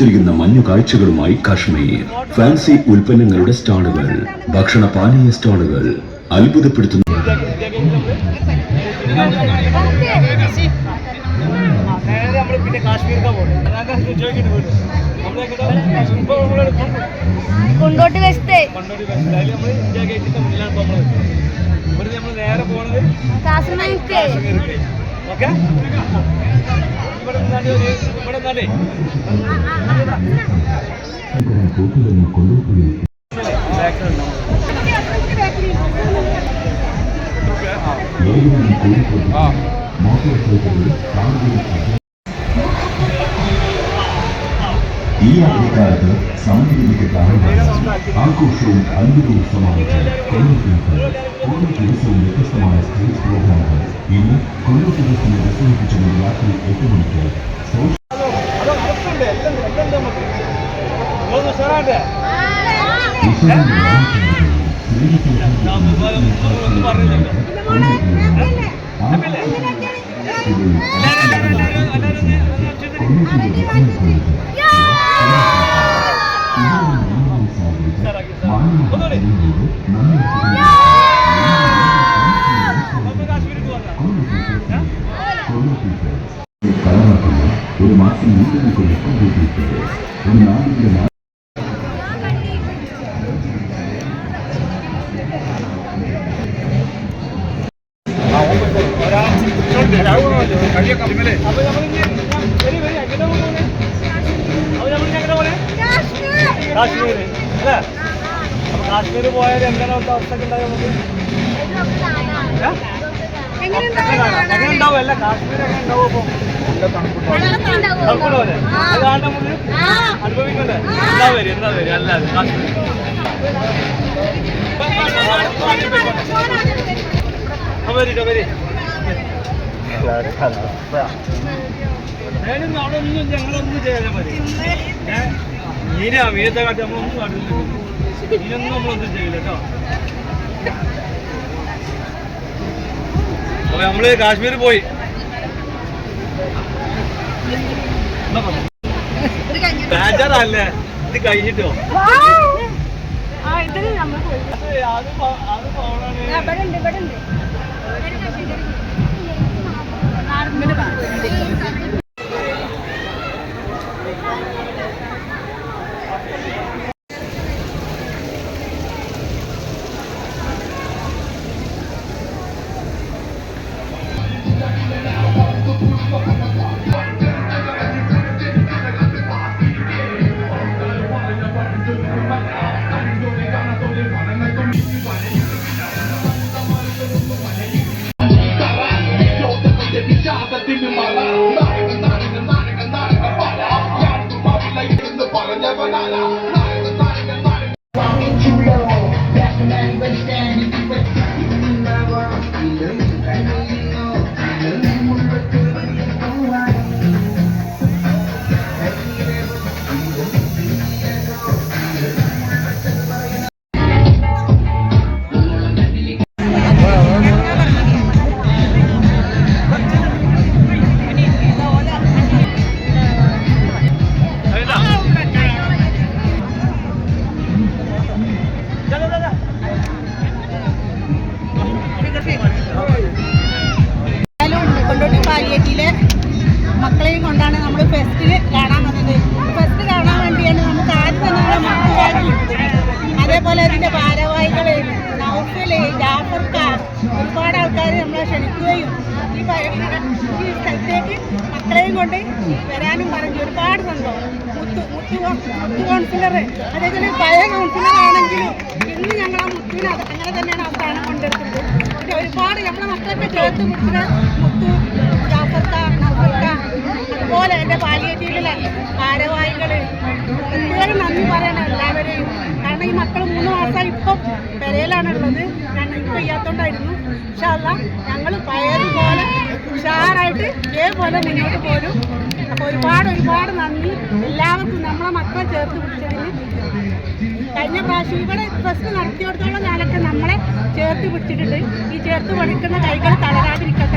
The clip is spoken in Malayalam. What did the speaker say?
മിന്നിച്ചൊരിയുന്ന മഞ്ഞു കാഴ്ചകളുമായി കാശ്മീർ. ഫാൻസി ഉൽപ്പന്നങ്ങളുടെ സ്റ്റാളുകൾ ഭക്ഷണ പാനീയ സ്റ്റാളുകൾ അത്ഭുതപ്പെടുത്തുന്ന. നമ്മൾ പിന്നെ കാശ്മീരിക്കാ പോകുന്നത് അതാണ് ചോദിക്കേണ്ടി പോയിട്ട് നമ്മളെങ്ങനെ ഇപ്പോൾ നമ്മൾ കൊണ്ടോട്ട് വെസ്റ്റ് കൊണ്ടോടി ബസ്സിൽ അതിൽ നമ്മൾ ഇന്ത്യ ഗേറ്റിന്റെ മുന്നിലാണ് നമ്മൾ ഇവിടുന്ന് നമ്മൾ നേരെ പോണത് കാശ്മീർക്ക്. ഓക്കെ ഇവിടെ നിന്നാണ്ട് ഒരു ഇവിടെ നിന്നാണ്ടേ ഈ അവധിക്കാലത്ത് സമയത്തിലേക്ക് കാരണം ആഘോഷവും അത്ഭുതവും സമാപിച്ച് കൊല്ലം ഫിലിം ഓരോ ദിവസവും വ്യത്യസ്തമായ സ്റ്റേജ് പ്രോഗ്രാമുകൾ ഇന്ന് കൊല്ലം ദിവസത്തിനെ വിസ്മയിപ്പിച്ചുകൊണ്ട് രാത്രി എട്ട് മണിക്ക് സോഷ്യൽ അത് ஒரு மாசம் நூற்றுக்கு லட்சம் போட்டிருக்கிறது ஒரு நான்கு நாள் காஷ்மீர் കാശ്മീർ പോയാൽ എങ്ങനെ അവസ്ഥ ഉണ്ടാവും നമുക്ക്? എങ്ങനെ ഉണ്ടാവും? അല്ല കാശ്മീർ എങ്ങനെ ഉണ്ടാവും അപ്പൊ നമുക്ക് അനുഭവിക്കണ്ടേ? എന്താ വരും എന്താ വരും അല്ലാതെ കാശ്മീർ അപ്പൊ വരിട്ടോ വരി ഞാനൊന്നും അവിടെ ഒന്നും ഞങ്ങളൊന്നും ചെയ്യാൻ മതി? മീനാ മീനത്തെ കാട്ടി നമ്മളൊന്നും കാട്ടില്ല. മീനൊന്നും നമ്മളൊന്നും ചെയ്യില്ല കേട്ടോ. അപ്പൊ നമ്മൾ കാശ്മീർ പോയി. ബേജാറല്ലേ? ഇത് കഴിഞ്ഞിട്ടോ? ഇവിടെ ഉണ്ട് ഇവിടെ അത് പോണാണ് കൊണ്ടോട്ടി പാലിയേറ്റിയിലെ മക്കളെയും കൊണ്ടാണ് നമ്മൾ ഫെസ്റ്റിൽ കാണാൻ വന്നത്. ഫെസ്റ്റ് കാണാൻ വേണ്ടിയാണ് നമുക്ക് ആദ്യം തന്നെ നമ്മുടെ മക്കളാക്കി അതേപോലെ അതിന്റെ ഭാരവാഹികൾ നൗഫൽ ജാഫർക്ക ഒരുപാട് ആൾക്കാർ നമ്മളെ ക്ഷണിക്കുകയും ഈ ഈ സ്ഥലത്തേക്ക് മക്കളെയും കൊണ്ട് വരാനും പറഞ്ഞു. ഒരുപാട് സന്തോഷം മുത്തു മുത്തു കൗൺസിലർ അതേപോലെ പഴയ കൗൺസിലർ ആണെങ്കിലും ഇന്ന് ഞങ്ങൾ ആ മുത്തുവിനെ അങ്ങനെ തന്നെയാണ് കൊണ്ടെടുക്കുന്നത് പിന്നെ ഒരുപാട് നമ്മളെ മക്കളൊക്കെ ചേർത്ത് പിടിച്ചിട്ട് മുത്തു ജാഫർക്ക നൗഫർക്ക അതുപോലെ എന്റെ പാലിയേറ്റീവിലെ ഭാരവാഹികൾ പ്രത്യേകം നന്ദി പറയണം എല്ലാവരെയും. കാരണം ഈ മക്കൾ മൂന്ന് മാസം ഇപ്പം പെരയിലാണുള്ളത്. ഞാൻ ഇപ്പം ചെയ്യാത്തോണ്ടായിരുന്നു ഇൻഷാല്ല ഞങ്ങൾ പഴയതുപോലെ ഉഷാറായിട്ട് ഇതേപോലെ മുന്നോട്ട് പോരും. അപ്പോൾ ഒരുപാട് ഒരുപാട് നന്ദി. എല്ലാവർക്കും നമ്മളെ മക്കളെ ചേർത്ത് പിടിച്ചതിന് കഴിഞ്ഞ പ്രാവശ്യം ഇവിടെ ഫസ്റ്റ് നടത്തിയെടുത്തോളം കാലത്ത് നമ്മളെ ചേർത്ത് പിടിച്ചിട്ടുണ്ട്. ഈ ചേർത്ത് പഠിക്കുന്ന കൈകൾ പ്രാർത്ഥിക്കുന്നു